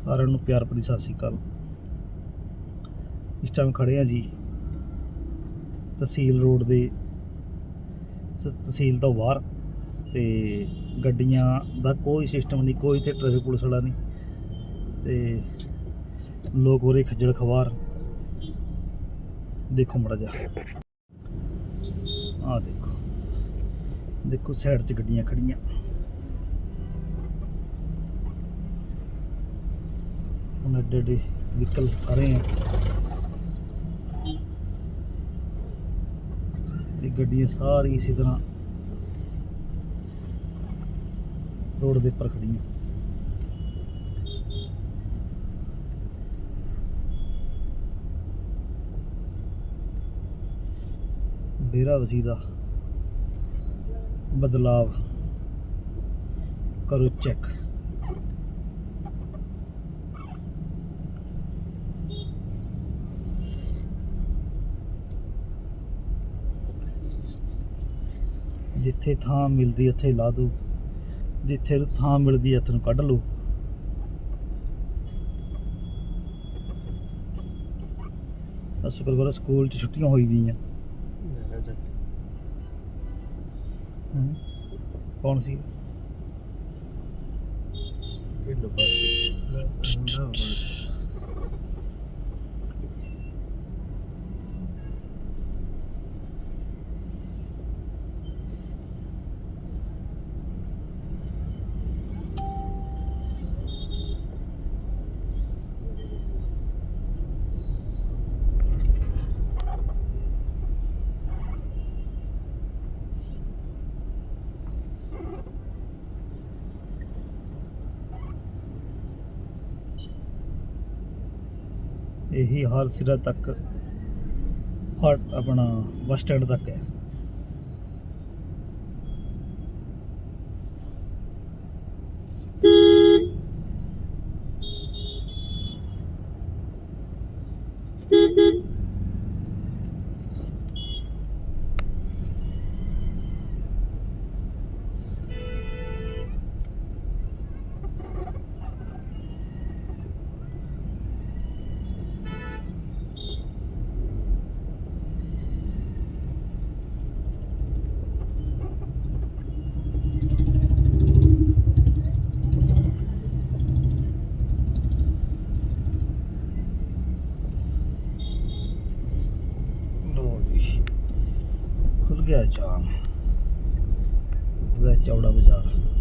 ਸਾਰਿਆਂ ਨੂੰ ਪਿਆਰ ਭਰੀ ਸਤਿ ਸ਼੍ਰੀ ਅਕਾਲ। ਇਸ ਟਾਈਮ ਖੜੇ ਆ ਜੀ ਤਹਿਸੀਲ ਰੋਡ ਦੇ ਤਹਿਸੀਲ ਤੋਂ ਬਾਹਰ ਤੇ ਗੱਡੀਆਂ ਦਾ ਕੋਈ ਸਿਸਟਮ ਨਹੀਂ, ਕੋਈ ਇੱਥੇ ਟ੍ਰੈਫਿਕ ਪੁਲਿਸ ਵਾਲਾ ਨਹੀਂ ਤੇ ਲੋਕ ਹੋਰੇ ਖੱਜਲ ਖਵਾਰ। ਦੇਖੋ ਮੜਾ ਜਾ ਆ ਦੇਖੋ। ਦੇਖੋ ਸਾਈਡ 'ਚ ਗੱਡੀਆਂ ਖੜੀਆਂ ਹੁਣ ਐਡੇ ਐਡੇ ਵਹੀਕਲ ਆ ਰਹੇ ਆ। ਤੇ ਗੱਡੀਆਂ ਸਾਰੀ ਇਸੇ ਤਰ੍ਹਾਂ ਰੋਡ ਦੇ ਉੱਪਰ ਖੜੀਆਂ ਡੇਰਾ ਵਸੀ ਦਾ ਬਦਲਾਵ ਕਰੋ ਚੈੱਕ। ਜਿੱਥੇ ਥਾਂ ਮਿਲਦੀ ਉੱਥੇ ਲਾ ਦੋ। ਜਿੱਥੇ ਥਾਂ ਮਿਲਦੀ ਨੂੰ ਕੱਢ ਲਓ। ਤਾਂ ਸ਼ੁਕਰ ਕਰੋ ਸਕੂਲ 'ਚ ਛੁੱਟੀਆਂ ਹੋਈ ਗਈਆਂ। ਕੌਣ ਸੀ? ਇਹੀ ਹਾਲ ਸਿਰਾ ਤੱਕ ਹਟ ਆਪਣਾ ਬੱਸ ਸਟੈਂਡ ਤੱਕ ਹੈ ਲੋ ਜੀ ਖੁੱਲ ਗਿਆ ਜਾਮ। ਉਹਦਾ ਚੌੜਾ ਬਾਜ਼ਾਰ।